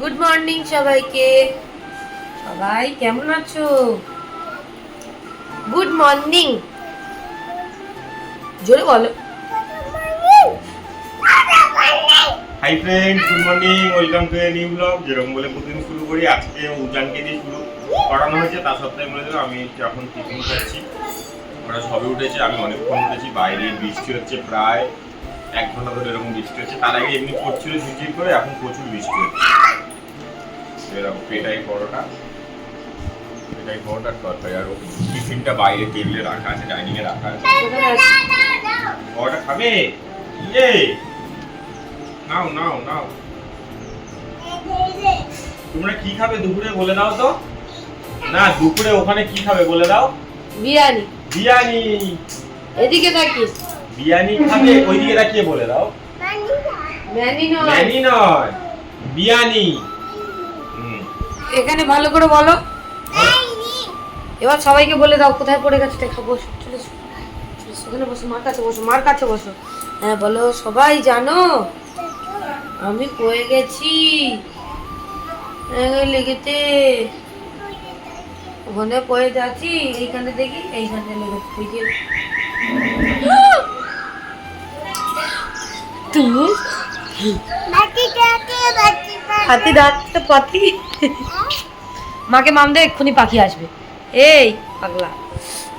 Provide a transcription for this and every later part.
Good morning সবাইকে। সবাই কেমন আছো? গুড মর্নিং জোরে বলো। Hi friend good morning welcome to a new blog যেরকম বলে প্রতিদিন শুরু করি, আজকে উজানকে দিয়ে শুরু করানো হয়েছে, তার সত্ত্বেও বলে দেবো, আমি এখন টিফিন খাচ্ছি। ওরা সবে উঠেছে, আমি অনেকক্ষণ উঠেছি, বাইরে বৃষ্টি হচ্ছে প্রায় এক ঘণ্টা ধরে এরকম বৃষ্টি হচ্ছে। তার আগে এমনি পড়ছিল ঝিরঝির করে, এখন প্রচুর বৃষ্টি হচ্ছে। এরকম পেটাই পরোটা পেটাই পরোটার তরকারি আর টিফিনটা বাইরে টেবিলে রাখা আছে ডাইনিং এ রাখা আছে। পরোটা খাবে? ইয়ে! নাও নাও নাও। তোমরা কি খাবে দুপুরে বলে দাও তো? না দুপুরে ওখানে কি খাবে বলে দাও? বিরিয়ানি। বিরিয়ানি। এদিকে থাকিস বিরিয়ানি খাবে ওইদিকে তাকিয়ে বলে দাও। ম্যানি নয়। ম্যানি নয়। বিরিয়ানি। এখানে ভালো করে বলো। এবার সবাইকে বলে দাও কোথায় পড়ে গেছে? দেখা বসো চলে ওখানে বসো মার কাছে বসো মার কাছে বসো। হ্যাঁ বলো সবাই জানো? আমি পড়ে গেছি। হ্যাঁ, লেগেতে ওখানে পড়ে যাচ্ছি এইখানে দেখি এইখানে লেগেছে তুমি হাতি ডাকতে পাতি মাকে মামদে এক্ষুনি পাখি আসবে। এই পাগলা।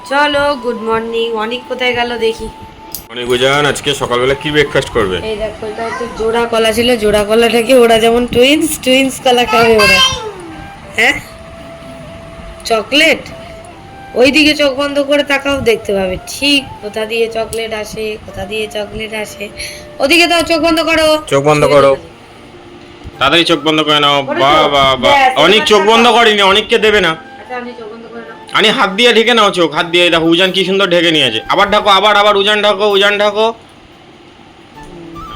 চলো গুড মর্নিং অনেক কোথায় গেল দেখি। অনেক গুজান আজকে সকালবেলা কি ব্রেকফাস্ট করবে? এই দেখো এটা হচ্ছে জোড়া কলা ছিল জোড়া কলাটাকে ওরা যেমন টুইন্স টুইন্স কলা খাবে ওরা। হ্যাঁ? চকলেট? ওইদিকে চোখ বন্ধ করে তাকাও দেখতে পাবে। ঠিক কোথা দিয়ে চকলেট আসে কোথা দিয়ে চকলেট আসে। ওদিকে দাও চোখ বন্ধ করো। চোখ বন্ধ করো। তাড়াতাড়ি চোখ বন্ধ করে নাও। বা বা বা অনেক চোখ বন্ধ। করিনি অনেককে দেবে না। আচ্ছা আমি চোখ বন্ধ করে নাও। আমি হাত দিয়ে ঢেকে নাও চোখ হাত দিয়ে। দেখো উজান কি সুন্দর ঢেকে নিয়েছে। আবার ঢাকো আবার আবার উজান ঢাকো উজান ঢাকো।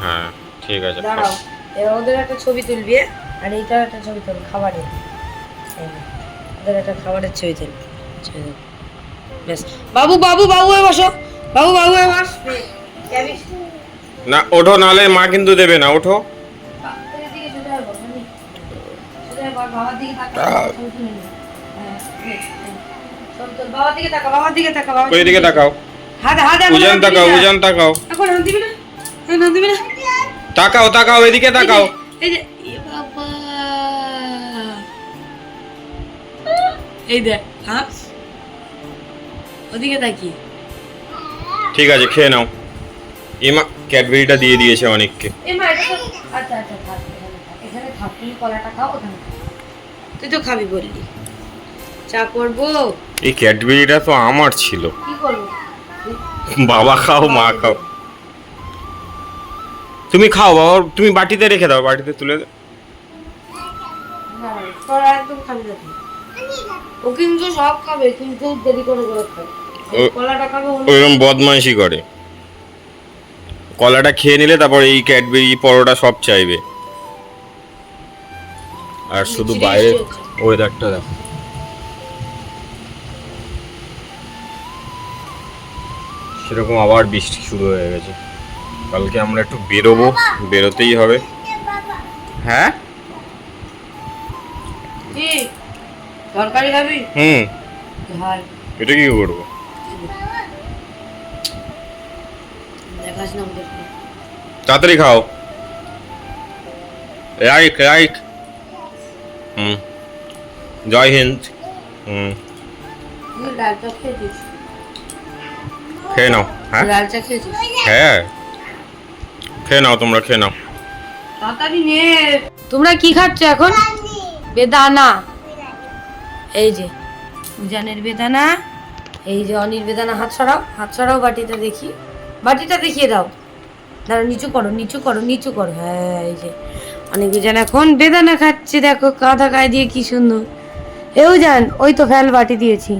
হ্যাঁ ঠিক আছে ওদের একটা ছবি তুলবি হ্যাঁ? আর এইটার একটা ছবি তুল খাবারের। ওদের একটা খাবারের ছবি তুল। ব্যাস। বাবু বাবু বাবু হয়ে বসো। বাবু বাবু হয়ে বস? না ওঠো নালে মা কিন্তু দেবে না ওঠো। তাকাও। তাকাও এদিকে তাকাও। এই দেখ হ্যাঁ ওদিকে ঠিক আছে খেয়ে নাও। এমা ক্যাডবেরিটা দিয়ে দিয়েছে অনেককে। আচ্ছা আচ্ছা এখানে থাক কলাটা খাও ওখানে তুই তো খাবি বললি। চা করব? এই ক্যাডবেরিটা তো আমার ছিল। কি করব? বাবা খাও মা খাও। তুমি খাও বাবা তুমি বাটিতে রেখে দাও বাটিতে তুলে দাও। না, তোরা একদম খাবি না। ও কিন্তু সব খাবে কিন্তু দেরি করে করে খাবে। কলাটা খাবে ওইরকম বদমাইশি করে। কলাটা খেয়ে নিলে তারপর এই ক্যাডবেরি পরোটা সব চাইবে। আর শুধু বৃষ্টি বাইরে ওয়েদারটা দেখো। সেরকম আবার বৃষ্টি শুরু হয়ে গেছে। কালকে আমরা একটু বেরোবো বেরোতেই হবে। হ্যাঁ? তরকারি খাবি? হুম। এটা কি করব? তাড়াতাড়ি খাও। Right hmm Jai Hind. খেয়ে নাও হ্যাঁ? হ্যাঁ। খেয়ে নাও তোমরা খেয়ে নাও। তোমরা কি খাচ্ছ এখন? বেদানা। এই যে উজানের বেদানা এই যে অনির বেদানা হাত ছড়াও হাত ছড়াও বাটিটা দেখি। বাটিটা দেখিয়ে দাও। দাঁড়াও নিচু করো নিচু করো নিচু করো। হ্যাঁ এই যে। অনেক উজান এখন বেদানা খাচ্ছে, দেখো কাঁধা গায়ে দিয়ে কি সুন্দর। এও জান ওই তো ফেল বাটি দিয়েছি।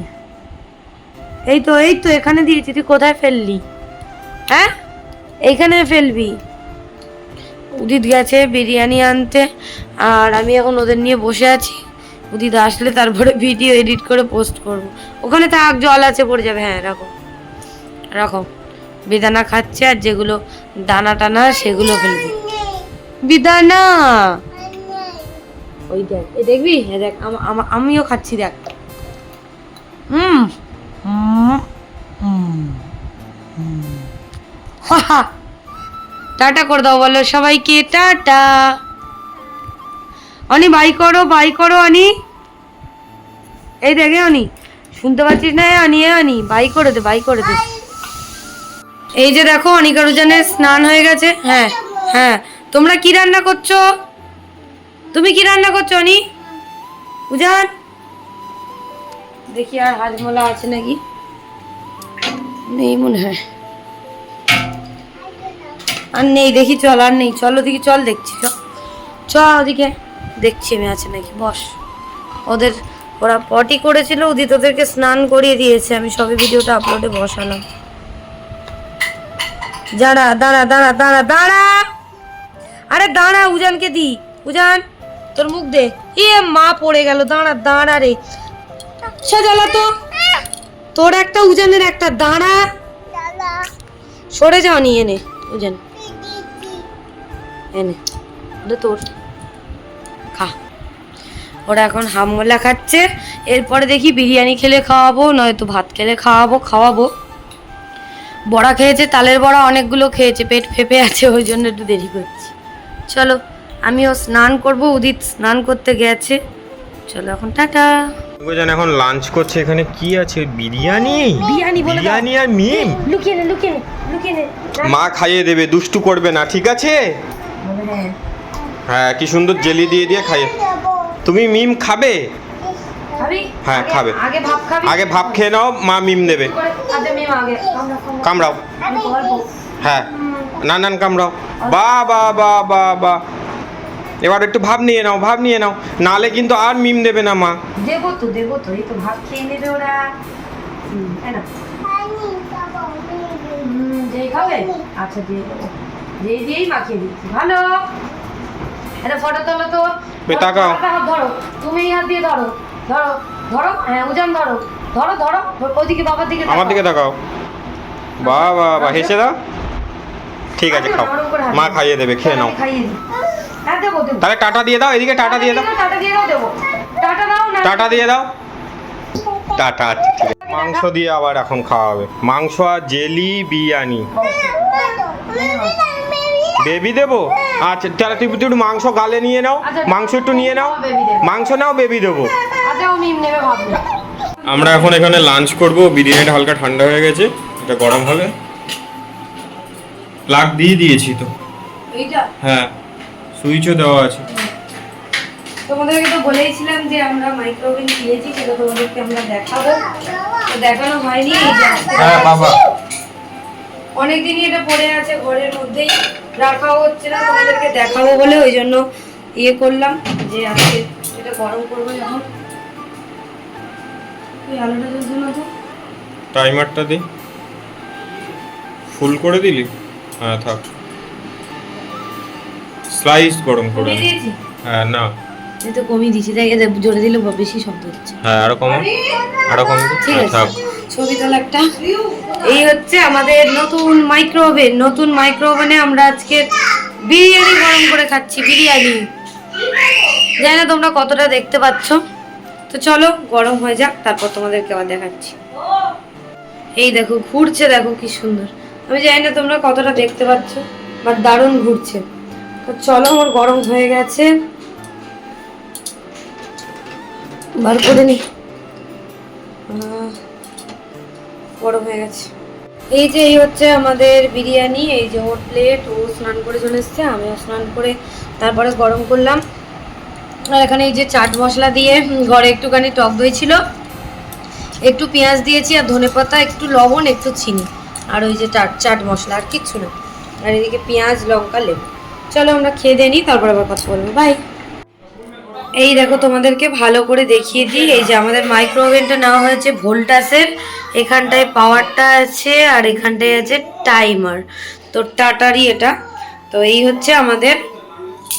এই তো এই তো, এখানে দিয়েছি, তুই কোথায় ফেললি? হ্যাঁ? এইখানে ফেলবি। উদিত গেছে বিরিয়ানি আনতে, আর আমি এখন ওদের নিয়ে বসে আছি। উদিত আসলে তারপরে ভিডিও এডিট করে পোস্ট করব। ওখানে থাক, জল আছে, পড়ে যাবে। হ্যাঁ রাখো। রাখো। বেদানা খাচ্ছে, আর যেগুলো দানা টানা, সেগুলো ফেলবে। বিদানা। ওই দেখ এই দেখবি? এ দেখ আম- আম- আমিও খাচ্ছি দেখ। হুম টাটা করে দাও বলো সবাইকে টাটা। অনি বাই করো বাই করো অনি। এই দেখে অনি। শুনতে পাচ্ছিস না এ অনি এ অনি। বাই করে দে বাই করে দে। এই যে দেখো অনিকা রুজানের স্নান হয়ে গেছে। হ্যাঁ হ্যাঁ। তোমরা কি রান্না করছ? তুমি কি রান্না করছ, অনি? উজান? দেখি আর হাজমোলা আছে নাকি? নেই মনে হয়। আর নেই, দেখি চল, আর নেই। চল ওদিকে চল দেখছি চ চ ওদিকে। দেখছি আমি আছে নাকি, বস। ওদের, ওরা পটি করেছিল উদিত ওদেরকে স্নান করিয়ে দিয়েছে। আমি সবে ভিডিওটা আপলোডে বসালাম। দাঁড়া দাঁড়া দাঁড়া দাঁড়া দাঁড়া। আরে দাঁড়া, উজানকে দি। উজান, তোর মুখ দে। এ মা পড়ে গেল, দাঁড়া দাঁড়া রে। সাজালা তো। তোর একটা, উজানের একটা, দাঁড়া। সরে যাও নি এনে, উজান। এনে তোর। খা। ওরা এখন হামলা খাচ্ছে। এরপরে দেখি বিরিয়ানি খেলে খাওয়াবো, নয়তো ভাত খেলে খাওয়াবো খাওয়াবো। বড়া খেয়েছে, তালের বড়া অনেকগুলো খেয়েছে, পেট ফেপে আছে, ওই জন্য একটু দেরি করছি। চলো আমিও স্নান করব উদিত স্নান করতে গেছে। চলো এখন টাটা। জান এখন লাঞ্চ করছে এখানে কি আছে? বিরিয়ানি? বিরিয়ানি বলে বিরিয়ানি আর মিম? লুকিয়ে নে লুকিয়ে নে লুকিয়ে নে। মা খাইয়ে দেবে দুষ্টু করবে না ঠিক আছে? হ্যাঁ কি সুন্দর জেলি দিয়ে দিয়ে খাইয়ে। তুমি মিম খাবে? খাবি? হ্যাঁ, খাবে। আগে ভাত খাবি। আগে ভাব খেয়ে নাও মা মিম দেবে। কামড়াও। হ্যাঁ না নান কামড়াও বা বা বা বা বা। এবার একটু ভাব নিয়ে নাও ভাব নিয়ে নাও। নালে কিন্তু আর মিম দেবে না মা। দেবো তো দেবো তো এই তো ভাত খেয়ে নেবে ওরা। খাবে? আচ্ছা দিয়ে দেবো। যেই দিয়েই মাখিয়ে দিচ্ছি। ভালো। এটা ফটো তোলো তো। তাকাও। ধরো। তুমি এই হাত দিয়ে ধরো। ধরো ধরো হ্যাঁ উজান ধরো। ধরো ধরো। ওইদিকে বাবার দিকে আমার দিকে তাকাও। বা হেসে দাও। ঠিক আছে খাও। মা খাইয়ে দেবে খেয়ে নাও। তাহলে টাটা দিয়ে দাও এদিকে টাটা দিয়ে দাও। টাটা দিয়ে দাও টাটা দাও না টাটা দিয়ে দাও। টাটা আচ্ছা ঠিক আছে। মাংস দিয়ে আবার এখন খাওয়া হবে মাংস আর জেলি বিরিয়ানি। বেবি দেবো? আচ্ছা তাহলে তুমি একটু মাংস গালে নিয়ে নাও। আচ্ছা, মাংস একটু নিয়ে নাও। মাংস নাও বেবি দেবো। আচ্ছা আমরা এখন এখানে লাঞ্চ করব। বিরিয়ানিটা হালকা ঠান্ডা হয়ে গেছে। এটা গরম হবে। প্লাগ দিয়ে দিয়েছি তো। এইটা? হ্যাঁ সুইচও দেওয়া আছে। তোমাদেরকে তো বলেইছিলাম যে আমরা মাইক্রোওভেন কিনেছি সেটা তোমাদেরকে আমরা দেখাবো। তো দেখানো হয়নি এই যে আজকে হ্যাঁ বাবা। অনেকদিনই এটা পড়ে আছে ঘরের মধ্যেই রাখা হচ্ছে না তোমাদেরকে দেখাবো বলে ওই জন্য ইয়ে করলাম যে আজকে এটা গরম করব যখন আলোটা জ্বলছে না তো? টাইমারটা দি। ফুল করে দিলি? হ্যাঁ থাক। স্লাইস গরম করে হ্যাঁ না। এই তো কমিয়ে এদের জোরে দিলে বেশি শব্দ হচ্ছে। হ্যাঁ আরও কম। আরও কম। ঠিক হ্যাঁ, আছে। ছবি তোলা একটা। এই হচ্ছে আমাদের নতুন মাইক্রোওভেন নতুন মাইক্রোওভেনে আমরা আজকে বিরিয়ানি গরম করে খাচ্ছি বিরিয়ানি। জানি না তোমরা কতটা দেখতে পাচ্ছ। তো চলো গরম হয়ে যাক তারপর তোমাদেরকে আবার দেখাচ্ছি। এই দেখো ঘুরছে দেখো কি সুন্দর। আমি জানি না তোমরা কতটা দেখতে পাচ্ছ বাট দারুণ ঘুরছে। তো চলো আমার গরম হয়ে গেছে। বার করে নি। গরম হয়ে গেছে। এই যে, এই হচ্ছে আমাদের বিরিয়ানি, এই যে ওর প্লেট ও স্নান করে চলে এসছে, আমিও স্নান করে তারপরে গরম করলাম। আর এখানে এই যে চাট মশলা দিয়ে ঘরে একটুখানি টক দই ছিল। একটু পেঁয়াজ দিয়েছি আর ধনেপাতা, একটু লবণ, একটু চিনি। আর ওই যে চাট চাট মশলা আর কিচ্ছু না। আর এদিকে পেঁয়াজ, লঙ্কা, লেবু। চলো আমরা খেয়ে দিয়ে নিই, তারপর আবার কথা বলব। বাই এই দেখো তোমাদেরকে ভালো করে দেখিয়ে দিই। এই যে আমাদের মাইক্রো ওভেনটা নেওয়া হয়েছে ভোল্টাসের। এখানটায় পাওয়ারটা আছে আর এখানটায় আছে টাইমার তো টাটারই এটা। তো এই হচ্ছে আমাদের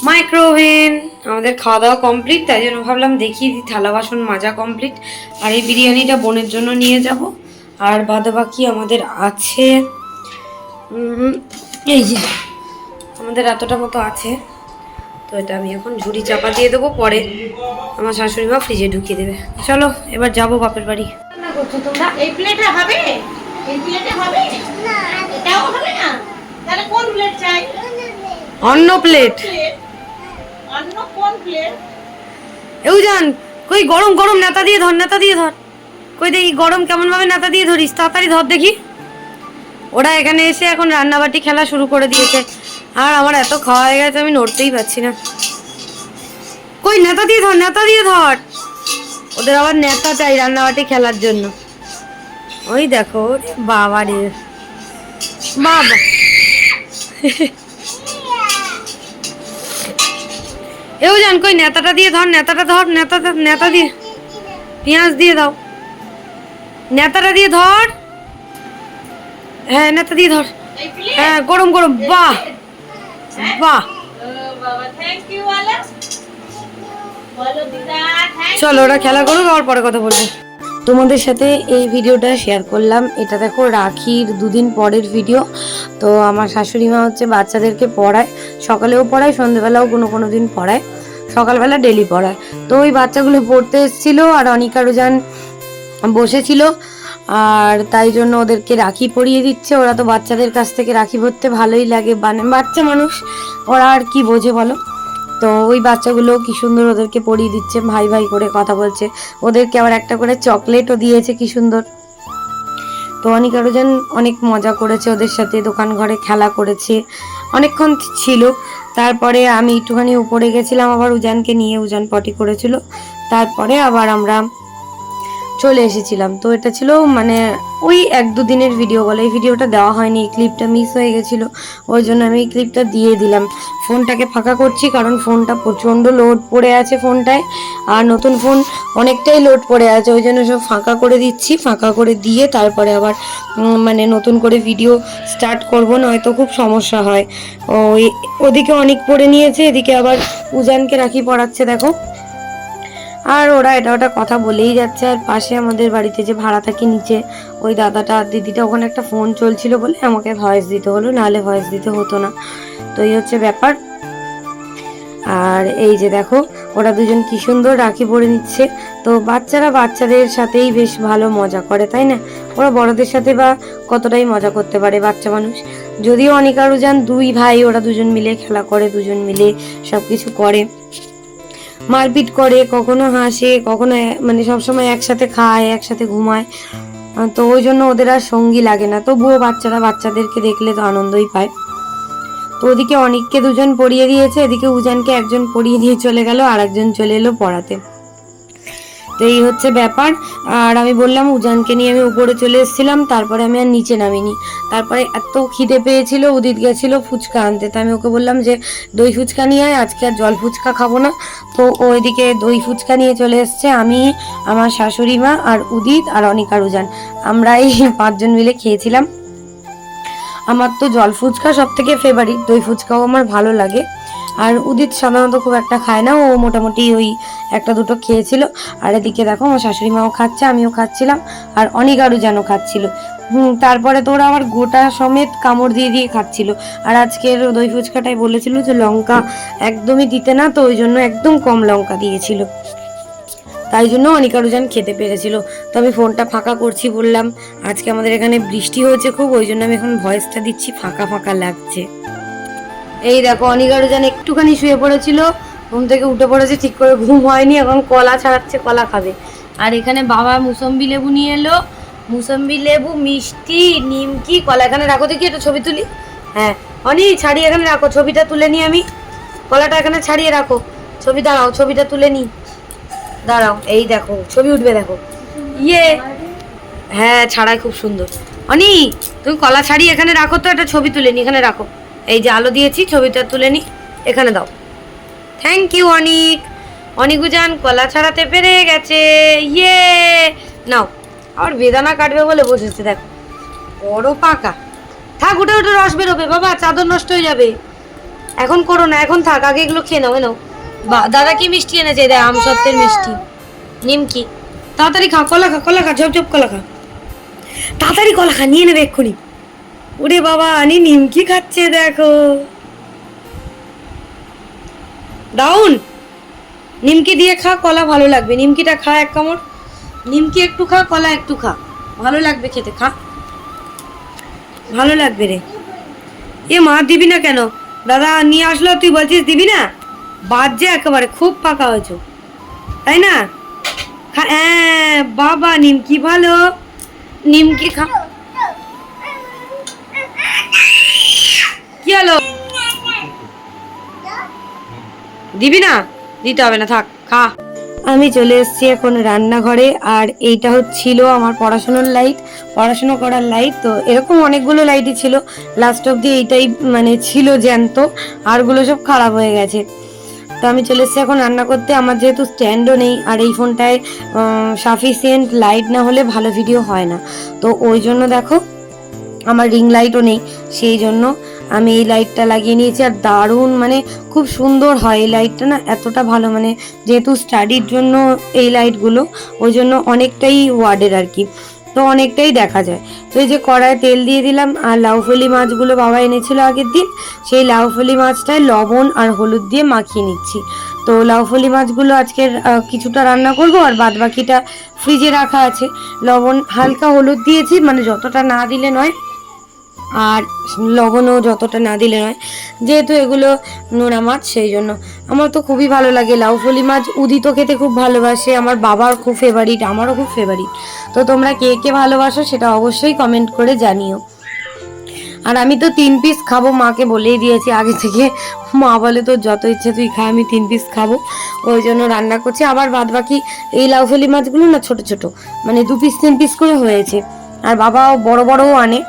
মাইক্রো ওভেন আমাদের খাওয়া দাওয়া কমপ্লিট তাই জন্য ভাবলাম দেখিয়ে দিই, থালা বাসন মাজা কমপ্লিট আর এই বিরিয়ানিটা বোনের জন্য নিয়ে যাব। আর বাদে বাকি আমাদের আছে এই যে আমাদের এতটা মতো আছে। তো এটা আমি এখন ঝুড়ি চাপা দিয়ে দেবো পরে আমার শাশুড়ি মা ফ্রিজে ঢুকিয়ে দেবে। চলো এবার যাব বাপের বাড়ি। রান্না করছ তোমরা? এই প্লেটে হবে? এই প্লেটে হবে? এটাও হবে না? তাহলে কোন প্লেট চাই? অন্য প্লেট প্লেট অন্য কোন প্লেট এও জান কই গরম গরম নেতা দিয়ে ধর নেতা দিয়ে ধর। কই দেখি গরম কেমন ভাবে নেতা দিয়ে ধরিস? তাড়াতাড়ি ধর দেখি। ওরা এখানে এসে এখন রান্নাবাটি খেলা শুরু করে দিয়েছে। আর আমার এত খাওয়া হয়ে গেছে, আমি নড়তেই পারছি না। কই, নেতা দিয়ে ধর, নেতা দিয়ে ধর। ওদের আবার নেতা চাই রান্নাবাটি খেলার জন্য। ওই দেখো বাবা রে। বাবা। এও জান, কই, নেতাটা দিয়ে ধর, নেতাটা ধর, নেতাটা, নেতা দিয়ে, পেঁয়াজ দিয়ে দাও। নেতাটা দিয়ে ধর। হ্যাঁ নেতা দিয়ে ধর। হ্যাঁ গরম গরম। বাহ। বাহ। দিদা থ্যাংক চলো ওরা খেলা করুক আবার পরে কথা বলব। তোমাদের সাথে এই ভিডিওটা শেয়ার করলাম। এটা দেখো রাখির দুদিন পরের ভিডিও তো আমার শাশুড়ি মা হচ্ছে বাচ্চাদেরকে পড়ায়। সকালেও পড়ায় সন্ধ্যেবেলাও কোনো কোনো দিন পড়ায়। সকালবেলা ডেলি পড়ায়। তো ওই বাচ্চাগুলো পড়তে এসেছিল আর অনিকা রোজান বসেছিল, আর তাই জন্য ওদেরকে রাখি পরিয়ে দিচ্ছে। ওরা তো বাচ্চাদের কাছ থেকে রাখি পরতে ভালোই লাগে। মানে বাচ্চা মানুষ, ওরা আর কি বোঝে বলো? তো ওই বাচ্চাগুলো কি সুন্দর ওদেরকে পরিয়ে দিচ্ছে, ভাই ভাই করে কথা বলছে। ওদেরকে আবার একটা করে চকলেটও দিয়েছে, কি সুন্দর। তো অনেক আরও যেন অনেক মজা করেছে ওদের সাথে, দোকান ঘরে খেলা করেছে। অনেকক্ষণ ছিল। তারপরে আমি একটুখানি উপরে গেছিলাম, আবার উজানকে নিয়ে উজান পটি করেছিল। তারপরে আবার আমরা চলে এসেছিলাম। তো এটা ছিল মানে ওই এক দু দিনের ভিডিও বলে। এই ভিডিওটা দেওয়া হয়নি ক্লিপটা মিস হয়ে গেছিল। ওই জন্য আমি এই ক্লিপটা দিয়ে দিলাম। ফোনটাকে ফাঁকা করছি কারণ ফোনটা প্রচণ্ড লোড পড়ে আছে ফোনটায়। আর নতুন ফোন অনেকটাই লোড পড়ে আছে, ওই জন্য সব ফাঁকা করে দিচ্ছি। ফাঁকা করে দিয়ে তারপরে আবার মানে নতুন করে ভিডিও স্টার্ট করব, নয়তো খুব সমস্যা হয়। ওই, ওদিকে অনেক পড়ে নিয়েছে, এদিকে আবার উজানকে রাখি পড়াচ্ছে, দেখো। আর ওরা এটা ওটা কথা বলেই যাচ্ছে। আর পাশে আমাদের বাড়িতে যে ভাড়া থাকে নিচে, ওই দাদাটা দিদিটা ওখানে একটা ফোন চলছিল বলে আমাকে ভয়েস দিতে হলো, নাহলে ভয়েস দিতে হতো না। তো এই হচ্ছে ব্যাপার। আর এই যে দেখো, ওরা দুজন কি সুন্দর রাখি পরে নিচ্ছে। তো বাচ্চারা বাচ্চাদের সাথেই বেশ ভালো মজা করে, তাই না? ওরা বড়দের সাথে বা কতটাই মজা করতে পারে বাচ্চা মানুষ? যদিও অনেক আরও যান দুই ভাই ওরা দুজন মিলে খেলা করে, দুজন মিলে সব কিছু করে। মারপিট করে, কখনো হাসে, কখনো মানে সবসময় একসাথে খায়, একসাথে ঘুমায়। তো ওই জন্য ওদের আর সঙ্গী লাগে না। তবুও বাচ্চারা বাচ্চাদেরকে দেখলে তো আনন্দই পায়। তো ওদিকে অনেককে দুজন পড়িয়ে দিয়েছে, এদিকে উজানকে একজন পড়িয়ে দিয়ে চলে গেল আর একজন চলে এলো পড়াতে। তো এই হচ্ছে ব্যাপার। আর আমি বললাম, উজানকে নিয়ে আমি উপরে চলে এসেছিলাম, তারপরে আমি আর নিচে নামিনি। তারপরে এত খিদে পেয়েছিল, উদিত গেছিল ফুচকা আনতে। তো আমি ওকে বললাম যে, দই ফুচকা নিয়ে আয়, আজকে আর জল ফুচকা খাব না। তো ওইদিকে দই ফুচকা নিয়ে চলে এসছে, আমি, আমার শাশুড়ি মা আর উদিত আর অনিকা উজান। আমরা এই পাঁচজন মিলে খেয়েছিলাম। আমার তো জল ফুচকা সব থেকে ফেভারিট দই ফুচকাও আমার ভালো লাগে। আর উদিত সাধারণত খুব একটা খায় না, ও মোটামুটি ওই একটা দুটো খেয়েছিল। আর এদিকে দেখো, আমার শাশুড়ি মাও খাচ্ছে, আমিও খাচ্ছিলাম, আর অনিকারও যেন খাচ্ছিল। তারপরে তো ওরা আমার গোটা সমেত কামড় দিয়ে দিয়ে খাচ্ছিল। আর আজকের দই ফুচকাটাই বলেছিল যে লঙ্কা একদমই দিতে না, তো ওই জন্য একদম কম লঙ্কা দিয়েছিল। তাই জন্য অনিকারুজান খেতে পেরেছিল। তো আমি ফোনটা ফাঁকা করছি বললাম, আজকে আমাদের এখানে বৃষ্টি হয়েছে খুব, ওই জন্য আমি এখন ভয়েসটা দিচ্ছি, ফাঁকা ফাঁকা লাগছে। এই দেখো অনিকারুজান একটুখানি শুয়ে পড়েছিল। ঘুম থেকে উঠে পড়েছে, ঠিক করে ঘুম হয়নি, এখন কলা ছাড়াচ্ছে, কলা খাবে। আর এখানে বাবা মুসম্বি লেবু নিয়ে এলো। মুসম্বি লেবু, মিষ্টি, নিমকি, কলা। এখানে রাখো দেখি একটা ছবি তুলি। হ্যাঁ অনি, ছাড়িয়ে এখানে রাখো, ছবিটা তুলে নিই আমি। কলাটা এখানে ছাড়িয়ে রাখো। ছবি দাঁড়াও, ছবিটা তুলে নিই দাঁড়াও, এই দেখো, ছবি উঠবে দেখো। ইয়ে হ্যাঁ ছাড়াই খুব সুন্দর। অনি, তুমি কলা ছাড়িয়ে এখানে রাখো তো একটা ছবি তুলে নি, এখানে রাখো। এই যে আলো দিয়েছি, ছবিটা তুলে নি। এখানে দাও। থ্যাংক ইউ অনিক। অনিকুজান কলা ছাড়াতে পেরে গেছে। ইয়ে নাও। আর বেদানা কাটবে বলে বসেছে, দেখো। বড় পাকা। থাক, উঠে উঠে, রস বেরোবে। বাবা, চাদর নষ্ট হয়ে যাবে। এখন করো না, এখন থাক, আগে এগুলো খেয়ে নাও নাও। দাদা কি মিষ্টি এনেছে? দেখ, আম সত্যের মিষ্টি। নিমকি। তাড়াতাড়ি খা, কলা খা কলা খা, ঝপ ঝপ, কলা খা। তাড়াতাড়ি কলা খা, নিয়ে নেবে এক্ষুনি। ওরে বাবা, আনি নিমকি খাচ্ছে, দেখো। দাউন নিমকি দিয়ে খা, কলা ভালো লাগবে। নিমকিটা খা এক কামড়। নিমকি একটু খা, কলা একটু খা। ভালো লাগবে খেতে, খা। ভালো লাগবে রে। এ মা, দিবি না কেন? দাদা, নিয়ে আসলো, তুই বলছিস দিবি না? যে একেবারে, খুব পাকা হয়েছে। তাই না? হ্যাঁ বাবা, নিমকি ভালো। নিমকি খা কি হলো দিবি না? দিতে হবে না, থাক, খা। আমি চলে এসেছি এখন রান্নাঘরে, আর এইটা হচ্ছিল আমার পড়াশোনার লাইট, পড়াশোনা করার লাইট। তো এরকম অনেকগুলো লাইটই ছিল। লাস্ট অব্দি এইটাই মানে ছিল জ্যান্ত, আরগুলো সব খারাপ হয়ে গেছে। তো আমি চলে এসেছি এখন রান্না করতে। আমার যেহেতু স্ট্যান্ডও নেই, আর এই ফোনটায় সাফিসিয়েন্ট লাইট না হলে ভালো ভিডিও হয় না। তো ওই জন্য দেখো, আমার রিং লাইটও নেই, সেই জন্য আমি এই লাইটটা লাগিয়ে নিয়েছি আর দারুণ মানে খুব সুন্দর হয় এই লাইটটা না, এতটা ভালো মানে যেহেতু স্টাডির জন্য এই লাইটগুলো ওই জন্য অনেকটাই ওয়ার্ডের আর কি। তো অনেকটাই দেখা যায়। তো এই যে কড়ায় তেল দিয়ে দিলাম, আর লাউফলি মাছগুলো বাবা এনেছিল আগের দিন, সেই লাউফলি মাছটায় লবণ আর হলুদ দিয়ে মাখিয়ে নিচ্ছি। তো লাউফলি মাছগুলো আজকের কিছুটা রান্না করব আর বাদ বাকিটা ফ্রিজে রাখা আছে। লবণ, হালকা হলুদ দিয়েছি মানে যতটা না দিলে নয় আর লবণও যতটা না দিলে নয়, যেহেতু এগুলো নোনা মাছ, সেই জন্য। আমার তো খুবই ভালো লাগে লাউফলি মাছ। উদিত খেতে খুব ভালোবাসে, আমার বাবার খুব ফেভারিট আমারও খুব ফেভারিট তো তোমরা কে কে ভালোবাসো সেটা অবশ্যই কমেন্ট করে জানিও। আর আমি তো তিন পিস খাব, মাকে বলেই দিয়েছি আগে থেকে। মা বলে, তোর যত ইচ্ছে তুই খা, আমি তিন পিস খাব। ওই জন্য রান্না করছি। আবার বাদ বাকি এই লাউফলি মাছগুলো না ছোট ছোট মানে দু পিস তিন পিস করে হয়েছে। আর বাবাও বড় বড়ও আনে।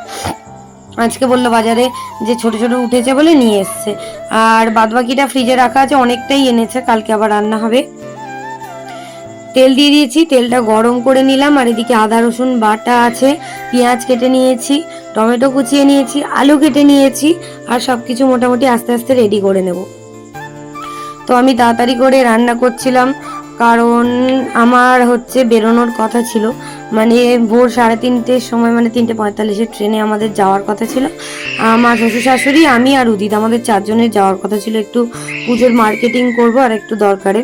আজকে বলল বাজারে যে ছোট ছোট উঠেছে বলে নিয়ে এসছে। আর বাদবাকিটা ফ্রিজে রাখা আছে, অনেকটাই এনেছে, কালকে আবার রান্না হবে। তেল দিয়ে দিয়েছি, তেলটা গরম করে নিলাম, আর এদিকে আদা, রসুন, বাটা আছে, পেঁয়াজ কেটে নিয়েছি, টমেটো কুচিয়ে নিয়েছি, আলু কেটে নিয়েছি, আর সব কিছু মোটামুটি আস্তে আস্তে রেডি করে নেব। তো আমি তাড়াতাড়ি করে রান্না করছিলাম কারণ আমার হচ্ছে বেরোনোর কথা ছিল। মানে ভোর সাড়ে তিনটের সময় মানে তিনটে পঁয়তাল্লিশের ট্রেনে আমাদের যাওয়ার কথা ছিল। আমার শ্বশুর শাশুড়ি আমি আর উদিত আমাদের চারজনের যাওয়ার কথা ছিল। একটু পুজোর মার্কেটিং করব আর একটু দরকারে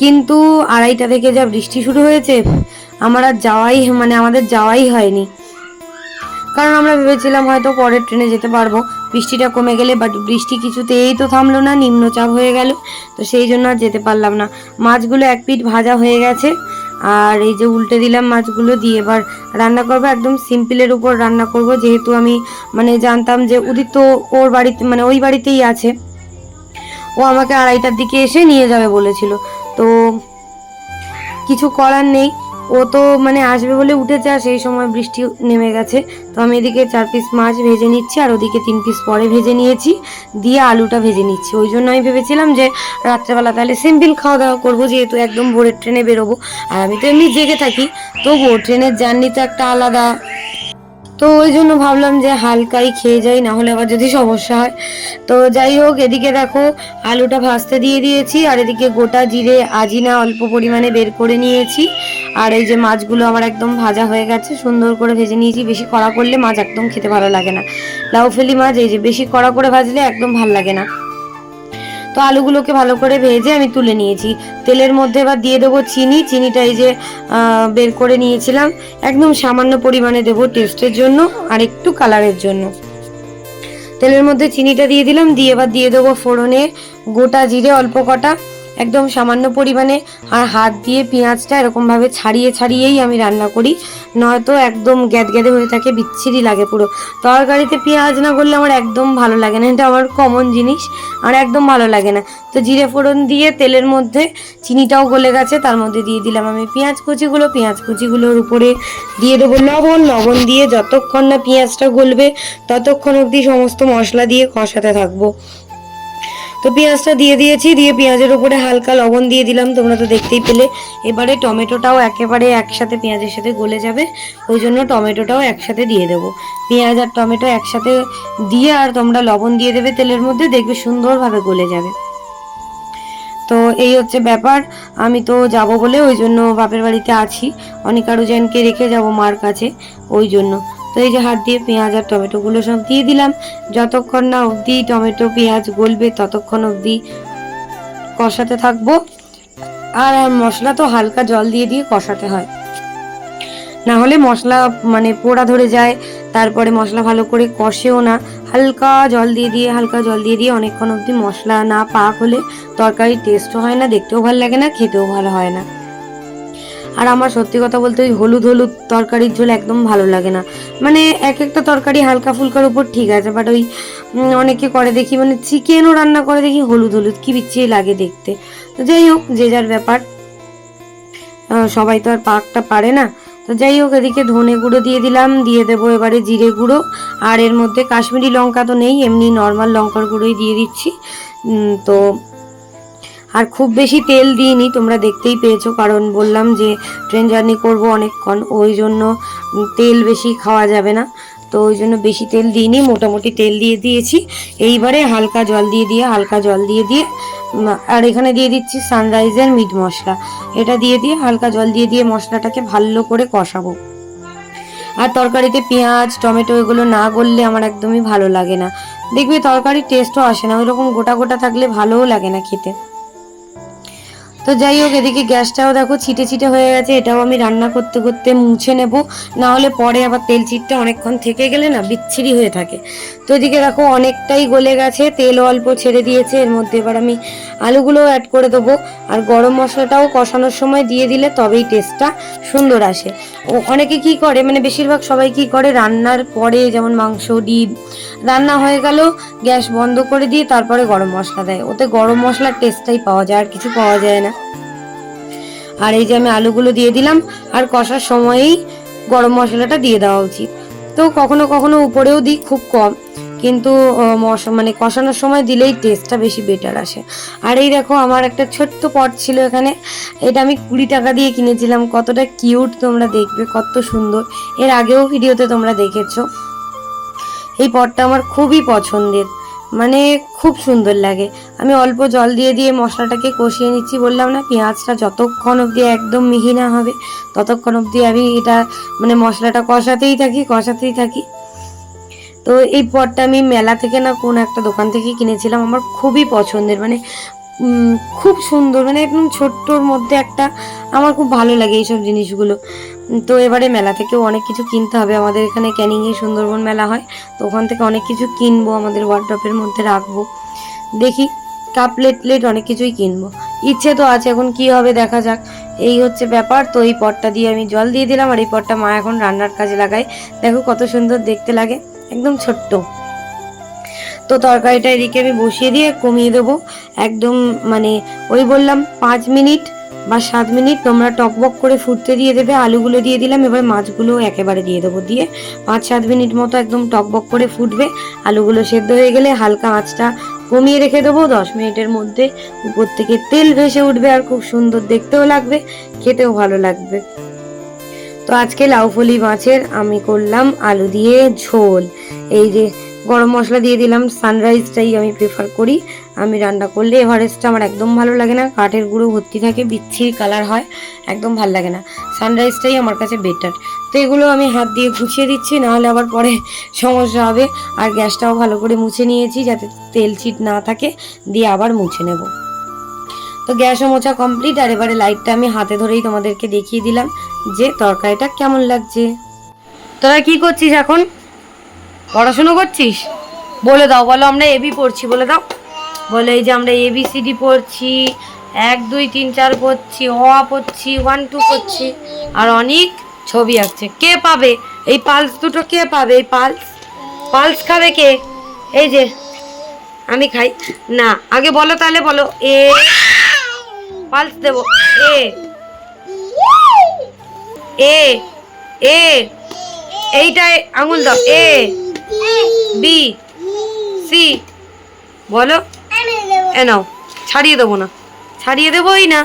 কিন্তু আড়াইটা থেকে যা বৃষ্টি শুরু হয়েছে, আমার আর যাওয়াই মানে আমাদের যাওয়াই হয়নি। কারণ আমরা ভেবেছিলাম হয়তো পরের ট্রেনে যেতে পারব। বৃষ্টিটা কমে গেলে বাট বৃষ্টি কিছুতেই তো থামলো না, নিম্নচাপ হয়ে গেল। তো সেই জন্য আর যেতে পারলাম না। মাছগুলো এক পিঠ ভাজা হয়ে গেছে। আর এই যে উল্টে দিলাম মাছগুলো দিয়ে এবার রান্না করব। একদম সিম্পলের উপর রান্না করব। যেহেতু আমি মানে জানতাম যে উদিত তো ওর বাড়িতে মানে ওই বাড়িতেই আছে। ও আমাকে আড়াইটার দিকে এসে নিয়ে যাবে বলেছিল। তো কিছু করার নেই। ও তো মানে আসবে বলে উঠেছে আর সেই সময় বৃষ্টি নেমে গেছে। তো আমি এদিকে চার পিস মাছ ভেজে নিচ্ছি আর ওদিকে তিন পিস পরে ভেজে নিয়েছি। দিয়ে আলুটা ভেজে নিচ্ছি। ওই জন্য আমি ভেবেছিলাম যে রাত্রেবেলা তাহলে সিম্পল খাওয়া দাওয়া করব, যেহেতু একদম ভোরের ট্রেনে বেরোবো। আর আমি তো এমনি জেগে থাকি। তবুও ট্রেনের জার্নি তো একটা আলাদা। তো ওই জন্য ভাবলাম যে হালকাই খেয়ে যাই, না হলে আবার যদি সমস্যা হয়। তো যাই হোক, এদিকে দেখো আলুটা ভাজতে দিয়ে দিয়েছি, আর এদিকে গোটা জিরে আজিনা অল্প পরিমাণে বের করে নিয়েছি। আর এই যে মাছগুলো আমার একদম ভাজা হয়ে গেছে, সুন্দর করে ভেজে নিয়েছি। বেশি কড়া করলে মাছ একদম খেতে ভালো লাগে না। লাউফেলি মাছ, এই যে বেশি কড়া করে ভাজলে একদম ভালো লাগে না। তো আলুগুলোকে ভালো করে ভেজে আমি তুলে নিয়েছি। তেলের মধ্যে এবার দিয়ে দেবো চিনি। চিনিটা এই যে বের করে নিয়েছিলাম। একদম সামান্য পরিমাণে দেবো টেস্টের জন্য আর একটু কালারের জন্য। তেলের মধ্যে চিনিটা দিয়ে দিলাম। দিয়ে এবার দিয়ে দেবো ফোড়নে গোটা জিরে অল্প কটা। একদম সামান্য পরিমাণে, আর হাত দিয়ে পেঁয়াজটা এরকমভাবে ছাড়িয়ে ছাড়িয়েই আমি রান্না করি। নয়তো একদম গ্যাদ গ্যাদে হয়ে থাকে, বিচ্ছিরি লাগে পুরো। তরকারিতে পেঁয়াজ না করলে আমার একদম ভালো লাগে না। এটা আমার কমন জিনিস, আর একদম ভালো লাগে না। তো জিরে ফোড়ন দিয়ে তেলের মধ্যে চিনিটাও গলে গেছে, তার মধ্যে দিয়ে দিলাম আমি পেঁয়াজ কুচিগুলো। পেঁয়াজ কুচিগুলোর উপরে দিয়ে দেবো লবণ। লবণ দিয়ে যতক্ষণ না পেঁয়াজটা গলবে, ততক্ষণ অবধি সমস্ত মশলা দিয়ে কষাতে থাকব। তো পেঁয়াজটা দিয়ে দিয়েছি, দিয়ে পেঁয়াজের উপরে হালকা লবণ দিয়ে দিলাম, তোমরা তো দেখতেই পেলে। এবারে টমেটোটাও একেবারে একসাথে পেঁয়াজের সাথে গলে যাবে, ওই জন্য টমেটোটাও একসাথে দিয়ে দেবো। পেঁয়াজ আর টমেটো একসাথে দিয়ে আর তোমরা লবণ দিয়ে দেবে তেলের মধ্যে, দেখবে সুন্দরভাবে গলে যাবে। তো এই হচ্ছে ব্যাপার, আমি তো যাব বলে ওই জন্য বাপের বাড়িতে আছি অনেক আরও রেখে যাব মার কাছে, ওই জন্য। তো এই যে হাত দিয়ে পেঁয়াজ আর টমেটোগুলো সব দিয়ে দিলাম। যতক্ষণ না অবধি টমেটো, পেঁয়াজ গলবে, ততক্ষণ অবধি কষাতে থাকব। আর মশলা তো হালকা জল দিয়ে দিয়ে কষাতে হয়। না হলে মশলা মানে পোড়া ধরে যায়, তারপরে মশলা ভালো করে কষেও না। হালকা জল দিয়ে দিয়ে, হালকা জল দিয়ে দিয়ে অনেকক্ষণ অবধি মশলা না পাক হলে তরকারির টেস্টও হয় না, দেখতেও ভালো লাগে না, খেতেও ভালো হয় না। আর আমার সত্যি কথা বলতে ওই হলুদ হলুদ তরকারির ঝোল একদম ভালো লাগে না। মানে এক একটা তরকারি হালকা ফুলকার উপর ঠিক আছে বাট ওই অনেকে করে দেখি মানে চিকেনও রান্না করে দেখি, হলুদ হলুদ, কী বিচ্ছিরি লাগে দেখতে। তো যাই হোক, যে যার ব্যাপার। সবাই তো আর পাকটা পারে না। তো যাই হোক, এদিকে ধনে গুঁড়ো দিয়ে দিলাম, দিয়ে দেবো এবারে জিরে গুঁড়ো। আর এর মধ্যে কাশ্মীরি লঙ্কা তো নেই, এমনি নর্মাল লঙ্কার গুঁড়োই দিয়ে দিচ্ছি। তো আর খুব বেশি তেল দিইনি, তোমরা দেখতেই পেয়েছ, কারণ বললাম যে ট্রেন জার্নি করব অনেকক্ষণ, ওই জন্য তেল বেশি খাওয়া যাবে না। তো ওই জন্য বেশি তেল দিইনি, মোটামুটি তেল দিয়ে দিয়েছি। এইবারে হালকা জল দিয়ে দিয়ে, হালকা জল দিয়ে দিয়ে আর এখানে দিয়ে দিচ্ছি সানরাইজের মিট মশলা। এটা দিয়ে দিয়ে হালকা জল দিয়ে দিয়ে মশলাটাকে ভালো করে কষাবো। আর তরকারিতে পেঁয়াজ, টমেটো এগুলো না গললে আমার একদমই ভালো লাগে না। দেখবে তরকারির টেস্টও আসে না ওই রকম গোটা গোটা থাকলে ভালোও লাগে না খেতে। তো যাই হোক, এদিকে গ্যাসটাও দেখো ছিটে ছিটে হয়ে গেছে, এটাও আমি রান্না করতে করতে মুছে নেব। না হলে পরে আবার তেল চিটটা অনেকক্ষণ থেকে গেলে না বিচ্ছিরি হয়ে থাকে। তো এদিকে দেখো অনেকটাই গলে গেছে, তেল অল্প ছেড়ে দিয়েছে, এর মধ্যে এবার আমি আলুগুলোও অ্যাড করে দেবো। আর গরম মশলাটাও কষানোর সময় দিয়ে দিলে তবেই টেস্টটা সুন্দর আসে। ও, অনেকে কি করে মানে বেশিরভাগ সবাই কি করে, রান্নার পরে যেমন মাংস, ডিম, রান্না হয়ে গেল গ্যাস বন্ধ করে দিয়ে তারপরে গরম মশলা দেয়। ওতে গরম মশলার টেস্টটাই পাওয়া যায়, আর কিছু পাওয়া যায় না। আর এই যে আমি আলুগুলো দিয়ে দিলাম, আর কষার সময়েই গরম মশলাটা দিয়ে দেওয়া উচিত। তো কখনো কখনো উপরেও দিই খুব কম। কিন্তু মানে কষানোর সময় দিলেই টেস্টটা বেশি বেটার আসে। আর এই দেখো, আমার একটা ছোট্ট পট ছিল এখানে। এটা আমি কুড়ি টাকা দিয়ে কিনেছিলাম। কতটা কিউট তোমরা দেখবে, কত সুন্দর। এর আগেও ভিডিওতে তোমরা দেখেছ। এই পটটা আমার খুবই পছন্দের। মানে খুব সুন্দর লাগে। আমি অল্প জল দিয়ে দিয়ে মশলাটাকে কষিয়ে নিচ্ছি, বললাম না, পেঁয়াজটা যতক্ষণ অবধি একদম মিহি না হবে, ততক্ষণ অবধি আমি এটা মানে মশলাটা কষাতেই থাকি কষাতেই থাকি। তো এই পটটা আমি মেলা থেকে না কোন একটা দোকান থেকে কিনেছিলাম, আমার খুবই পছন্দের মানে খুব সুন্দর মানে একদম ছোট্টর মধ্যে একটা আমার খুব ভালো লাগে এইসব জিনিসগুলো। তো এবারে মেলা থেকেও অনেক কিছু কিনতে হবে। আমাদের এখানে ক্যানিংয়ে সুন্দরবন মেলা হয়, তো ওখান থেকে অনেক কিছু কিনবো, আমাদের ওয়ার্ড্রপের মধ্যে রাখব। দেখি কাপ প্লেট প্লেট অনেক কিছুই কিনবো। ইচ্ছে তো আছে, এখন কি হবে দেখা যাক। এই হচ্ছে ব্যাপার, তো এই পটটা দিয়ে আমি জল দিয়ে দিলাম, আর এই পটটা মা এখন রান্নার কাজে লাগায়। দেখো কত সুন্দর দেখতে লাগে, একদম ছোট্ট। তো তরকারিটা এদিকে আমি বসিয়ে দিয়ে কমিয়ে দেবো। একদম মানে ওই বললাম পাঁচ মিনিট বা সাত মিনিট তোমরা টকবক করে ফুটতে দিয়ে দেবে, আলুগুলো দিয়ে দিলাম, এবার মাছগুলো একেবারে দিয়ে দেবো দিয়ে পাঁচ সাত মিনিট মতো একদম টকবক করে ফুটবে। আলুগুলো সেদ্ধ হয়ে গেলে হালকা আঁচটা কমিয়ে রেখে দেবো, দশ মিনিটের মধ্যে উপর থেকে তেল ভেসে উঠবে আর খুব সুন্দর দেখতেও লাগবে, খেতেও ভালো লাগবে। তো আজকে লাউফলি মাছের আমি করলাম আলু দিয়ে ঝোল। এই যে গরম মশলা দিয়ে দিলাম। সানরাইজটাই আমি প্রেফার করি। আমি রান্না করলে এভারেস্টটা আমার একদম ভালো লাগে না। কাঠের গুঁড়ো ভর্তি থাকে, বিচ্ছির কালার হয়, একদম ভালো লাগে না। সানরাইজটাই আমার কাছে বেটার তো এগুলো আমি হাত দিয়ে গুছিয়ে দিচ্ছি, নাহলে আবার পরে সমস্যা হবে। আর গ্যাসটাও ভালো করে মুছে নিয়েছি, যাতে তেল ছিট না থাকে। দিয়ে আবার মুছে নেব। তো গ্যাসও মোছা কমপ্লিট আর এবারে লাইটটা আমি হাতে ধরেই তোমাদেরকে দেখিয়ে দিলাম যে তরকারিটা কেমন লাগছে। তোরা কি করছিস এখন? পড়াশুনো করছিস? বলে দাও, বলো আমরা এবি পড়ছি, বলে দাও। বলে এই যে আমরা এবিসিডি পড়ছি, এক, দুই, তিন, চার পড়ছি আ পড়ছি ওয়ান টু পড়ছি, আর অনেক ছবি আছে। কে পাবে? এই পালস দুটো কে পাবে? এই পালস পালস খাবে কে? এই যে, আমি খাই। না, আগে বলো তাহলে, বলো এ পালস দেবো। এ এ এ আঙুল দাও। এ বি সি বলো। এ নাও ছাড়িয়ে দেবো না। ছাড়িয়ে দেবোই না।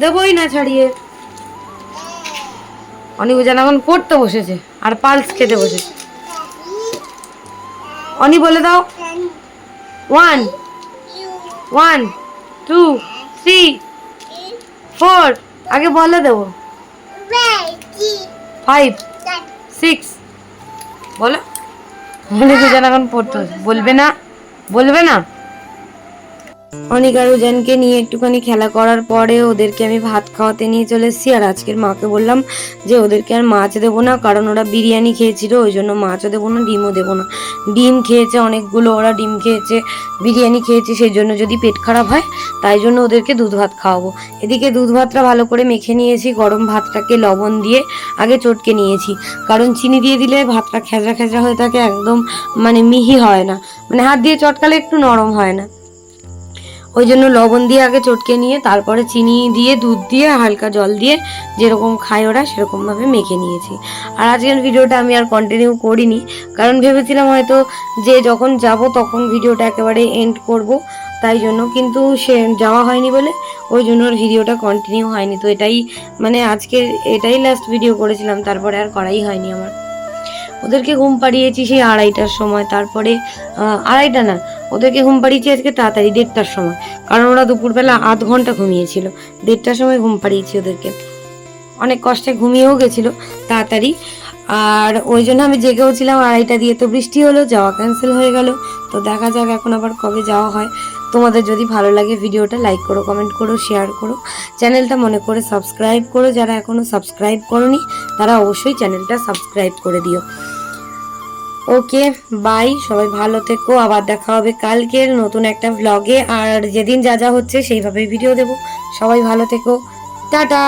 দেবোই না ছাড়িয়ে। অনেক যেন এখন পড়তে বসেছে আর পালস খেতে বসেছে। অনি বলে দাও। One one two three four আগে বলে দেবো। ফাইভ সিক্স বলো। মনে যেন এখন পড়তে বলবে না? বলবে না? অনেক আর উজানকে নিয়ে একটুখানি খেলা করার পরে ওদেরকে আমি ভাত খাওয়াতে নিয়ে চলে এসেছি। আর আজকের মাকে বললাম যে ওদেরকে আর মাছ দেবো না, কারণ ওরা বিরিয়ানি খেয়েছিল, ওই জন্য মাছও দেবো না, ডিমও দেবো না। ডিম খেয়েছে অনেকগুলো, ওরা ডিম খেয়েছে, বিরিয়ানি খেয়েছে, সেই জন্য যদি পেট খারাপ হয়, তাই জন্য ওদেরকে দুধ ভাত খাওয়াবো। এদিকে দুধ ভাতটা ভালো করে মেখে নিয়েছি, গরম ভাতটাকে লবণ দিয়ে আগে চটকে নিয়েছি। কারণ চিনি দিয়ে দিলে ভাতটা খেজরা খেজরা হয়ে থাকে, একদম মানে মিহি হয় না। মানে হাত দিয়ে চটকালে একটু নরম হয় না। ওই জন্য লবণ দিয়ে আগে চটকে নিয়ে তারপরে চিনি দিয়ে, দুধ দিয়ে, হালকা জল দিয়ে যেরকম খায় ওরা সেরকমভাবে মেখে নিয়েছি। আর আজকের ভিডিওটা আমি আর কন্টিনিউ করিনি, কারণ ভেবেছিলাম হয়তো যে যখন যাব তখন ভিডিওটা একেবারে এন্ড করব, তাই জন্য কিন্তু সে যাওয়া হয়নি বলে ওই জন্য ভিডিওটা কন্টিনিউ হয়নি। তো এটাই মানে আজকে এটাই লাস্ট ভিডিও করেছিলাম, তারপরে আর করাই হয়নি আমার। ওদেরকে ঘুম পাড়িয়েছি সেই আড়াইটার সময়, তারপরে আড়াইটা না, ওদেরকে ঘুম পাড়িয়েছি আজকে তাড়াতাড়ি দেড়টার সময়, কারণ ওরা দুপুরবেলা আধ ঘণ্টা ঘুমিয়েছিল, দেড়টার সময় ঘুম পাড়িয়েছি ওদেরকে। অনেক কষ্টে ঘুমিয়েও গেছিল তাড়াতাড়ি, আর ওই জন্য আমি জেগেও ছিলাম আড়াইটা দিয়ে, তো বৃষ্টি হলো, যাওয়া ক্যান্সেল হয়ে গেল, তো দেখা যাক এখন আবার কবে যাওয়া হয়। তোমাদের যদি ভালো লাগে ভিডিওটা লাইক করো কমেন্ট করো শেয়ার করো। চ্যানেলটা মনে করে সাবস্ক্রাইব করো, যারা এখনও সাবস্ক্রাইব করনি, তারা অবশ্যই চ্যানেলটা সাবস্ক্রাইব করে দিও। ওকে বাই সবাই ভালো থেকো, আবার দেখা হবে কালকের নতুন একটা ভ্লগে আর যেদিন যা যা হচ্ছে সেইভাবেই ভিডিও দেবো। সবাই ভালো থেকো, টাটা!